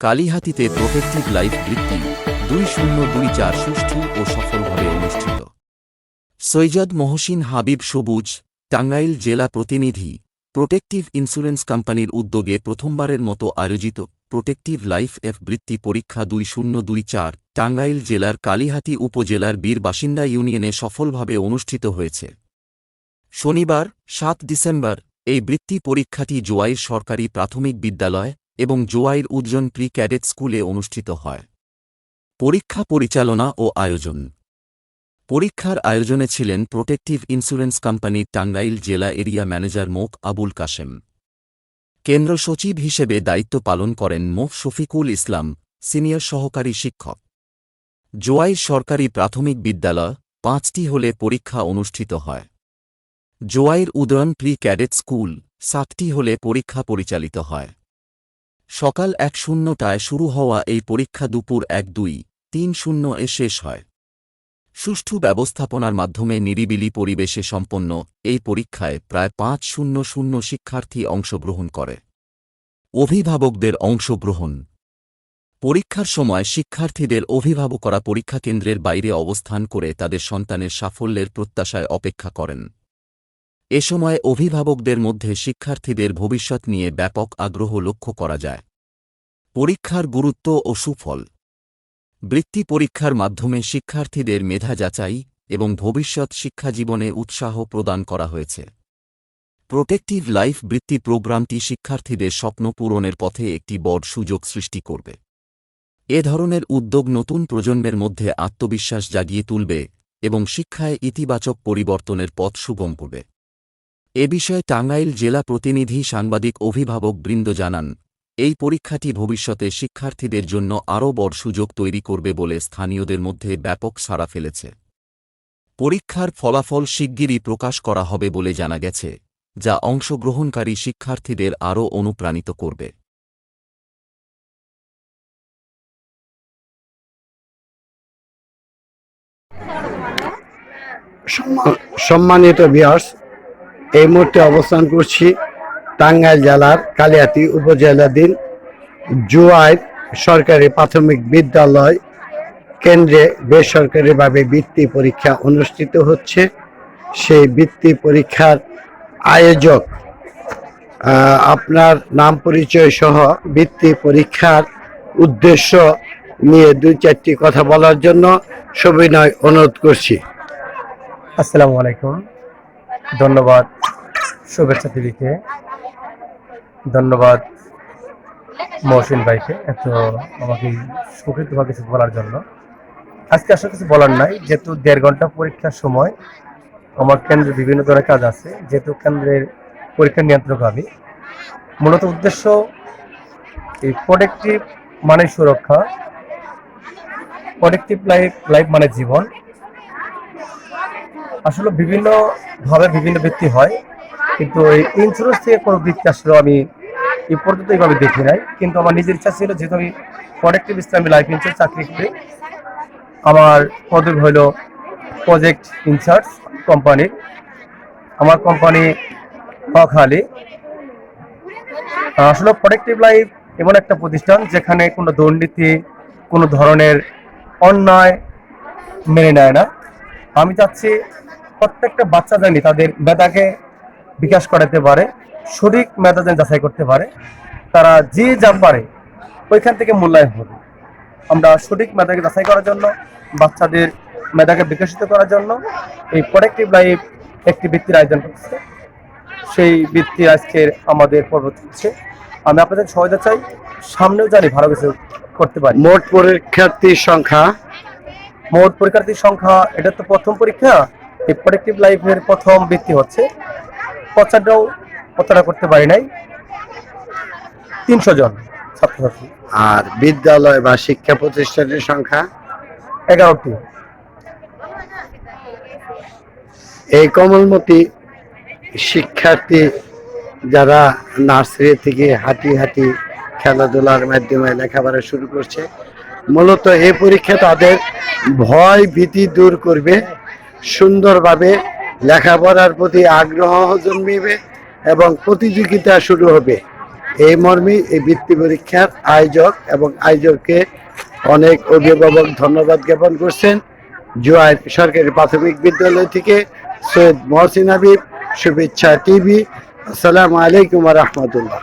কালীহাতিতে protective life বৃত্তি দুই শূন্য দুই চার সুষ্ঠু ও সফলভাবে অনুষ্ঠিত। সৈয়দ মহসিন হাবিব সবুজ, টাঙ্গাইল জেলা প্রতিনিধি, প্রোটেক্টিভ ইন্স্যুরেন্স কোম্পানির উদ্যোগে প্রথমবারের মতো আয়োজিত প্রোটেক্টিভ লাইফ এফ বৃত্তি পরীক্ষা দুই শূন্য দুই চার টাঙ্গাইল জেলার কালীহাতি উপজেলার বীর বাসিন্দা ইউনিয়নে সফলভাবে অনুষ্ঠিত হয়েছে। শনিবার, সাত ডিসেম্বর, এই বৃত্তি পরীক্ষাটি জোয়াইর সরকারি প্রাথমিক বিদ্যালয় এবং জোয়াইর উজ্জন প্রি ক্যাডেট স্কুলে অনুষ্ঠিত হয়। পরীক্ষা পরিচালনা ও আয়োজন। পরীক্ষার আয়োজনে ছিলেন প্রোটেক্টিভ ইন্স্যুরেন্স কোম্পানির টাঙ্গাইল জেলা এরিয়া ম্যানেজার মোক আবুল কাশেম। কেন্দ্র সচিব হিসেবে দায়িত্ব পালন করেন মোফ শফিকুল ইসলাম, সিনিয়র সহকারী শিক্ষক। জোয়াইর সরকারি প্রাথমিক বিদ্যালয় পাঁচটি হলে পরীক্ষা অনুষ্ঠিত হয়। জোয়াইর উদয়ন প্রি ক্যাডেট স্কুল সাতটি হলে পরীক্ষা পরিচালিত হয়। সকাল এক শূন্যটায় শুরু হওয়া এই পরীক্ষা দুপুর এক দুই, তিন শূন্য এ শেষ হয়। সুষ্ঠু ব্যবস্থাপনার মাধ্যমে নিরিবিলি পরিবেশে সম্পন্ন এই পরীক্ষায় প্রায় পাঁচ শূন্য শূন্য শিক্ষার্থী অংশগ্রহণ করে। অভিভাবকদের অংশগ্রহণ। পরীক্ষার সময় শিক্ষার্থীদের অভিভাবকরা পরীক্ষা কেন্দ্রের বাইরে অবস্থান করে তাদের সন্তানের সাফল্যের প্রত্যাশায় অপেক্ষা করেন। এ সময় অভিভাবকদের মধ্যে শিক্ষার্থীদের ভবিষ্যৎ নিয়ে ব্যাপক আগ্রহ লক্ষ্য করা যায়। পরীক্ষার গুরুত্ব ও সুফল। বৃত্তি পরীক্ষার মাধ্যমে শিক্ষার্থীদের মেধা যাচাই এবং ভবিষ্যৎ শিক্ষাজীবনে উৎসাহ প্রদান করা হয়েছে। প্রোটেক্টিভ লাইফ বৃত্তি প্রোগ্রামটি শিক্ষার্থীদের স্বপ্ন পূরণের পথে একটি বড় সুযোগ সৃষ্টি করবে। এ ধরনের উদ্যোগ নতুন প্রজন্মের মধ্যে আত্মবিশ্বাস জাগিয়ে তুলবে এবং শিক্ষায় ইতিবাচক পরিবর্তনের পথ সুগম করবে। এ বিষয়ে টাঙ্গাইল জেলা প্রতিনিধি সাংবাদিক অভিভাবক বৃন্দ জানান, এই পরীক্ষাটি ভবিষ্যতে শিক্ষার্থীদের জন্য আরও বড় সুযোগ তৈরি করবে বলে স্থানীয়দের মধ্যে ব্যাপক সাড়া ফেলেছে। পরীক্ষার ফলাফল শিগগিরই প্রকাশ করা হবে বলে জানা গেছে, যা অংশগ্রহণকারী শিক্ষার্থীদের আরও অনুপ্রাণিত করবে। সম্মানিত বিয়ার্স এই মুহূর্তে অবস্থান করছি টাঙ্গাইল জেলার কালিয়াতি উপজেলাধীন জুয়াইর সরকারি প্রাথমিক বিদ্যালয় কেন্দ্রে বেসরকারিভাবে বৃত্তি পরীক্ষা অনুষ্ঠিত হচ্ছে। সেই বৃত্তি পরীক্ষার আয়োজক আপনার নাম পরিচয় সহ বৃত্তি পরীক্ষার উদ্দেশ্য নিয়ে দুই চারটি কথা বলার জন্য সবিনয় অনুরোধ করছি। আসসালামু আলাইকুম। ধন্যবাদ। শুভেচ্ছা দিদিকে। ধন্যবাদ মহসিন ভাইকে এত আমাকে সুকৃতভাবে কিছু বলার জন্য। আজকে আসলে কিছু বলার নাই, যেহেতু দেড় ঘণ্টা পরীক্ষার সময় আমার কেন্দ্রে বিভিন্ন ধরনের কাজ আছে, যেহেতু কেন্দ্রের পরীক্ষা নিয়ন্ত্রক আমি মূলত উদ্দেশ্য এই প্রোডাক্টিভ মানে সুরক্ষা প্রোডাক্টিভ লাইফ লাইফ মানে জীবন। আসলে বিভিন্নভাবে বিভিন্ন বৃত্তি হয় কিন্তু এই ইন্স্যুরেন্স থেকে কোনো বৃত্তি আসলে আমি এই পর্যন্ত এইভাবে দেখি নাই। কিন্তু আমার নিজের ইচ্ছা ছিল যেহেতু আমি প্রোডাক্টিভ ইসলামী লাইফ ইন্স্যুরেন্স চাকরি করি, আমার পদক হইল প্রজেক্ট ইনচার্জ কোম্পানির আমার কোম্পানি হকহালি আসলে প্রোডাক্টিভ লাইফ এমন একটা প্রতিষ্ঠান যেখানে কোনো দুর্নীতি, কোনো ধরনের অন্যায় মেনে নেয় না। আমি চাচ্ছি প্রত্যেকটা বাচ্চা জানি তাদের মেধাকে বিকাশ করাতে পারে সঠিক মেধা যেন যাচাই করতে পারে তারা যে যা পারে ওইখান থেকে মূল্যায়ন হবে। আমরা সঠিক মেধাকে যাচাই করার জন্য বাচ্চাদের মেধাকে বিকশিত করার জন্য এই প্রোডাক্টিভ লাইফ একটি বৃত্তির আয়োজন করছে। সেই বৃত্তি আজকের আমাদের পর্ব হচ্ছে আমি আপনাদের সহায়তা চাই সামনেও জানি ভালো কিছু করতে পারি। মোট পরীক্ষার্থীর সংখ্যা? মোট পরীক্ষার্থীর সংখ্যা এটা তো প্রথম পরীক্ষা এই প্রোডাক্টিভ লাইফের প্রথম বৃত্তি হচ্ছে। প্রচারটাও প্রচারটা করতে পারি নাই। তিনশো জন ছাত্রছাত্রী। আর বিদ্যালয় বা শিক্ষা প্রতিষ্ঠানের সংখ্যা? এগারোটি। এই কমলমতি শিক্ষার্থী যারা নার্সারি থেকে হাঁটি হাঁটি খেলাধুলার মাধ্যমে লেখাপড়া শুরু করছে মূলত এই পরীক্ষা তাদের ভয় ভীতি দূর করবে সুন্দরভাবে লেখাপড়ার প্রতি আগ্রহ জন্মিবে এবং প্রতিযোগিতা শুরু হবে। এই মর্মে এই বৃত্তি পরীক্ষার আয়োজক এবং আয়োজককে অনেক অভিভাবক ধন্যবাদ জ্ঞাপন করছেন। জুয়ার সরকারি প্রাথমিক বিদ্যালয় থেকে সৈয়দ মহসিন হাবিব, শুভেচ্ছা টিভি। আসসালামু আলাইকুম রহমতুল্লাহ।